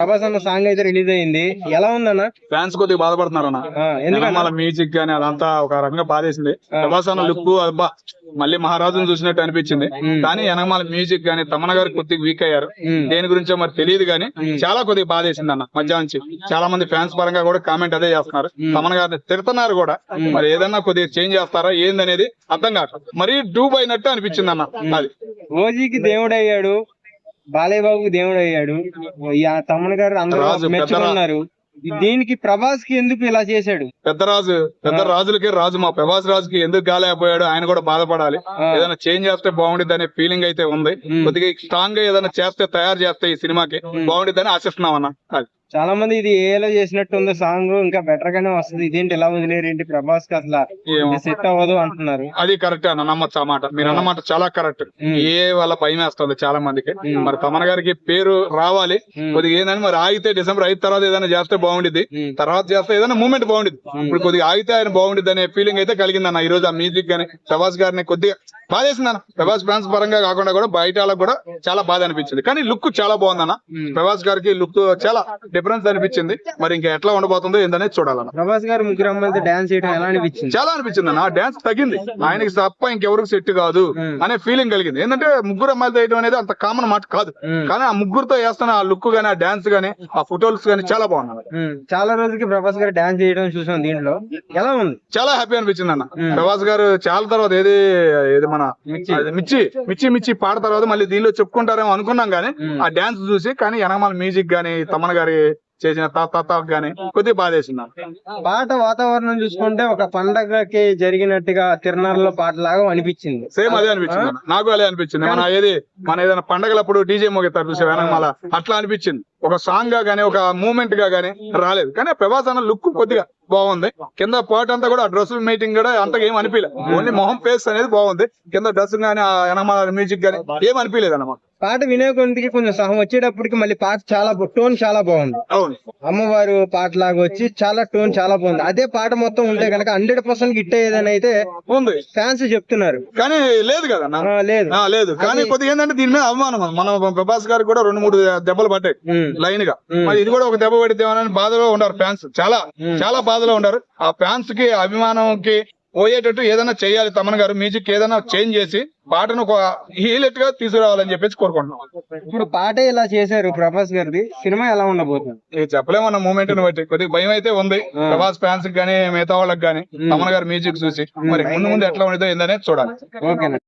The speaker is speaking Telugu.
ప్రభాస్ అన్న సాంగ్ అయితే రిలీజ్ అయింది. ఎలా ఉందన్న? ఫ్యాన్స్ కొద్దిగా బాధపడుతున్నారు అన్న మ్యూజిక్ గానీ అదంతా ఒక రకంగా బాధేసింది ప్రభాస్ అన్న లుక్ అబ్బా మళ్ళీ మహారాజును చూసినట్టు అనిపించింది. కానీ వెనకమాల మ్యూజిక్ గానీ తమన గారు కొద్దిగా వీక్ అయ్యారు. దేని గురించో మరి తెలియదు గానీ చాలా కొద్దిగా బాధేసింది అన్న మధ్య నుంచి. చాలా మంది ఫ్యాన్స్ పరంగా కూడా కామెంట్ అదే చేస్తున్నారు. తమన గారిని తిడుతున్నారు కూడా. మరి ఏదన్నా కొద్దిగా చేంజ్ చేస్తారా? ఏందనేది అర్థం కాదు. మరీ డూబ్ అయినట్టు అనిపించింది అన్న అది. ఓజీకి దేవుడు అయ్యాడు బాలయ్య బాబుకి దేవుడు అయ్యాడు ఆ తమ్ముడు గారు అందరూ మెచ్చుకున్నారు. దీనికి ప్రభాస్కి ఎందుకు ఇలా చేశాడు? పెద్ద రాజు పెద్ద రాజులకి రాజు మా ప్రభాస్ రాజుకి ఎందుకు గాలేకపోయాడు ఆయన కూడా బాధపడాలి. ఏదైనా చేంజ్ చేస్తే బాగుండిద్ది అనే ఫీలింగ్ అయితే ఉంది. కొద్దిగా స్ట్రాంగ్గా ఏదైనా చేస్తే తయారు చేస్తే ఈ సినిమాకి బాగుండిద్దని ఆశిస్తున్నాం అన్న. చాలా మంది ఇది ఏలో చేసినట్టు ఉంది సాంగ్ ఇంకా బెటర్ గానే వస్తుంది. ఇదేంటి ఇలా వదిలేరు? ఏంటి ప్రభాస్కి అసలు. సెట్ అవ్వదు అంటున్నారు. అది కరెక్ట్ అన్న నమ్మచ్చు ఆ మాట. మీరు అన్నమాట చాలా కరెక్ట్. ఏ వాళ్ళ భయం వేస్తుంది చాలా మందికి. మరి తమన గారికి పేరు రావాలి. కొద్దిగా ఏందని మరి ఆగితే డిసెంబర్ ఐదు తర్వాత ఏదైనా చేస్తే బాగుండిద్ది. ఉమ్. తర్వాత చేస్తే ఏదైనా మూమెంట్ బాగుండిద్ది. ఇప్పుడు కొద్దిగా ఆగితే ఆయన బాగుండిద్ది అనే ఫీలింగ్ అయితే కలిగింది అన్న ఈ రోజు ఆ మ్యూజిక్ గానీ ప్రభాస్ గారిని కొద్దిగా బాధేసింది అన్న ప్రభాస్ ఫ్యాన్స్ పరంగా కాకుండా కూడా బయట వాళ్ళకి కూడా చాలా బాధ అనిపించింది. కానీ లుక్ చాలా బాగుందన్న. ఉమ్. ప్రభాస్ గారికి లుక్ చాలా డిఫరెన్స్ అనిపించింది. మరి ఇంకా ఎట్లా ఉండబోతుందో ఏందనేది చూడాలన్న. ప్రభాస్ గారు ముగ్గురు అమ్మాయిలతో డాన్స్ చేయడం ఎలా అనిపించింది? చాలా అనిపించింది అన్న. డాన్స్ తగ్గింది. ఆయనకి తప్ప ఇంకెవరికి సెట్ కాదు. అనే ఫీలింగ్ కలిగింది. ఏంటంటే ముగ్గురు అమ్మాయిలు వేయడం అనేది అంత కామన్ మాట కాదు. కానీ ఆ ముగ్గురుతో వేస్తున్న ఆ లుక్ గానీ ఆ డాన్స్ గానీ ఆ ఫోటోస్ గానీ చాలా బాగున్నాయి. చాలా రోజులకి ప్రభాస్ గారు డాన్స్ చేయడం చూసాం దీంట్లో. ఎలా ఉంది? చాలా హ్యాపీ అనిపించింది అన్న. ప్రభాస్ గారు చాలా తర్వాత ఏది ఏది మన మిర్చి. మిర్చి మిర్చి పాట తర్వాత మళ్ళీ దీనిలో చెప్పుకుంటారేమో అనుకున్నాం గానీ ఉమ్. ఆ డాన్స్ చూసి కానీ వెనకమాల మ్యూజిక్ గానీ తమన్ గారి చేసిన తా తా తా గానీ కొద్దిగా బాధేసింది. పాట వాతావరణం చూసుకుంటే ఒక పండగకి జరిగినట్టుగా తిరునాళ్ళలో పాట లాగా అనిపించింది. సేమ్ అదే అనిపించింది. నాకు అదే అనిపించింది. మన ఏది మన ఏదైనా పండగలప్పుడు డీజే మోగిస్తారు చూసే వెనకమాల అట్లా అనిపించింది. ఒక సాంగ్గా గానీ ఒక మూమెంట్గా గానీ రాలేదు. కానీ ప్రభాస్ అన్న లుక్ కొద్దిగా బాగుంది. కింద పాట అంతా కూడా డ్రెస్ మీటింగ్ కూడా అంతగా ఏం అనిపించలేదు ఓన్లీ మొహం ఫేస్ అనేది బాగుంది. కింద డ్రెస్ వెనకమాల మ్యూజిక్ గానీ ఏం అనిపించలేదు అన్నమాట పాట వినే కొద్దికి కొంచెం సహం వచ్చేటప్పటికి మళ్ళీ పాట చాలా టోన్ చాలా బాగుంది. అవును. అమ్మవారు పాట లాగా వచ్చి చాలా టోన్ చాలా బాగుంది. అదే పాట మొత్తం ఉంటే కనుక హండ్రెడ్ పర్సెంట్ హిట్ అయ్యేదని అయితే ఉంది. ఫ్యాన్స్ చెప్తున్నారు. కానీ లేదు కదా లేదు. లేదు. కానీ కొద్దిగా ఏంటంటే దీని మీద అవమానం మన ప్రభాస్ గారికి కూడా రెండు మూడు దెబ్బలు పట్టాయి. లైన్గా. మరి ఇది కూడా ఒక దెబ్బ పడితేమని బాధలో ఉన్నారు ఫ్యాన్స్. చాలా. చాలా బాధలో ఉన్నారు. ఆ ఫ్యాన్స్కి అభిమానంకి పోయేటట్టు ఏదైనా చేయాలి. తమన్ గారు మ్యూజిక్ ఏదైనా చేంజ్ చేసి పాటను ఒక హీలెట్గా తీసుకురావాలని చెప్పేసి కోరుకుంటున్నాం. ఇప్పుడు పాట ఇలా చేశారు ప్రభాస్ గారిది. సినిమా ఎలా ఉండబోతుంది? ఇది చెప్పలేమన్న మూమెంట్ను బట్టి. కొద్దిగా భయం అయితే ఉంది. ప్రభాస్ ఫ్యాన్స్కి గానీ మిగతా వాళ్ళకి గానీ తమన్ గారు మ్యూజిక్ చూసి. మరి ముందు ముందు ఎట్లా ఉండదో ఏందనే చూడాలి. ఓకేనా